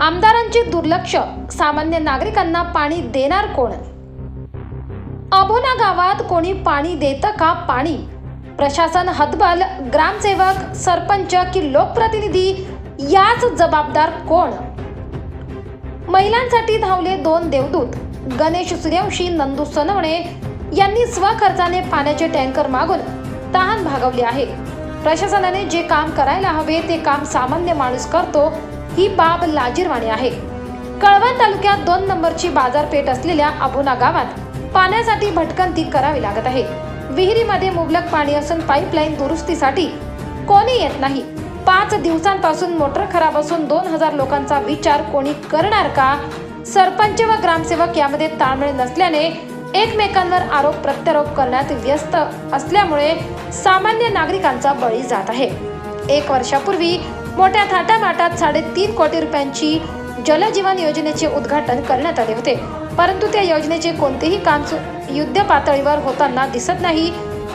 आमदारांचे दुर्लक्ष. सामान्य नागरिकांना पाणी देणार कोण? अभोना गावात कोणी पाणी देतं का पाणी? प्रशासन हतबल ग्रामसेवक सरपंच की लोकप्रतिनिधी याच जबाबदार कोण? महिलांसाठी धावले दोन देवदूत गणेश सूर्यवंशी नंदू सोनवणे यांनी स्वखर्चाने पाण्याचे टँकर मागून तहान भागवली आहे. प्रशासनाने जे काम करायला हवे ते काम सामान्य माणूस करतो ही बाब लाजीरवाणी आहे. कळवण तालुक्यात दोन नंबरची बाजारपेठ असलेल्या अभुना गावात पाण्यासाठी भटकंती करावी लागत आहे. विहिरीमध्ये मुबलक पाणी असून पाईपलाईन दुरुस्तीसाठी कोणी येत नाही. पाच दिवसांपासून मोटर खराब असून दोन हजार लोकांचा विचार कोणी करणार का? सरपंच व ग्रामसेवक यामध्ये ताळमेळ नसल्याने एकमेकांवर आरोप प्रत्यारोप करण्यात व्यस्त असल्यामुळे सामान्य नागरिकांचा बळी जात आहे. एक वर्षापूर्वी मोठ्या थाटामाटात साडेतीन कोटी रुपयांची जलजीवन योजनेचे उद्घाटन करण्यात आले होते. परंतु त्या योजनेचे कोणतेही काम सु- युद्ध पातळीवर होताना दिसत नाही.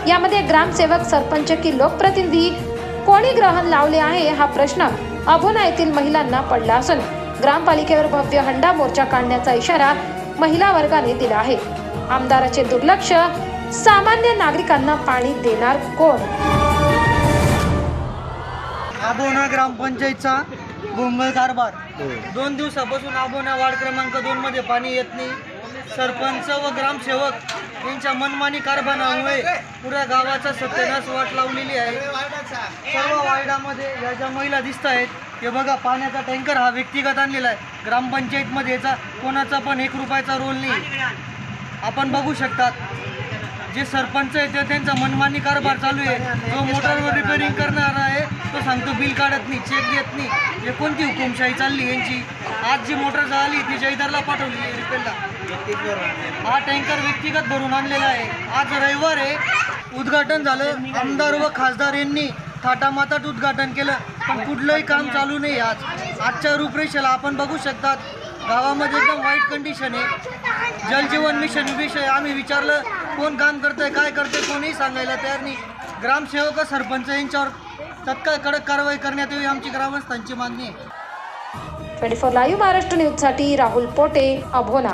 यामध्ये ग्रामसेवक सरपंच की लोकप्रतिनिधी कोणी ग्रहण लावले आहे हा प्रश्न अभोना येथील महिलांना पडला असून ग्रामपालिकेवर भव्य हंडा मोर्चा काढण्याचा इशारा महिला वर्गाने दिला आहे. आमदाराचे दुर्लक्ष सामान्य नागरिकांना पाणी देणार कोण? आबोना ग्रामपंचायतचा गोंगळ कारभार. दोन दिवसापासून आबोना वार्ड क्रमांक दोन मध्ये पाणी येत नाही. सरपंच व ग्रामसेवक यांच्या मनमानी कारभारामुळे पुऱ्या गावाचा सत्यानाश वाट लावलेली आहे. सर्व वार्डामध्ये या ज्या महिला दिसत आहेत हे बघा पाण्याचा टँकर हा व्यक्तिगत आणलेला आहे. ग्रामपंचायतमध्ये याचा कोणाचा पण एक रुपयाचा रोल नाही. आपण बघू शकतात जे सरपंच आहे ते त्यांचा मनमानी कारभार चालू आहे. जो मोटरवर रिपेअरिंग करणार आहे सांगतो बिल काढत नाही चेक देत नाही. हे कोणती हुकुमशाही चालली यांची? आज जी मोटर झाली ती जयदारला पाठवली रिपेलला. हा टँकर व्यक्तिगत भरून आणलेला आहे. आज रविवार आहे. उद्घाटन झालं. आमदार व खासदार यांनी थाटामातात उद्घाटन केलं. पण कुठलंही काम चालू नाही आज. आजच्या रूपरेषेला आपण बघू शकतात गावामध्ये एकदम वाईट कंडिशन आहे. जलजीवन मिशन विषय आम्ही विचारलं कोण काम करतंय काय करतंय कोणीही सांगायला तयार नाही. ग्रामसेवक सरपंच यांच्यावर तत्काळ कडक कारवाई करण्यात यावी आमची ग्रामस्थांची मागणी आहे. ट्वेंटी फोर लाईव्ह महाराष्ट्र न्यूजसाठी राहुल पोटे अभोना.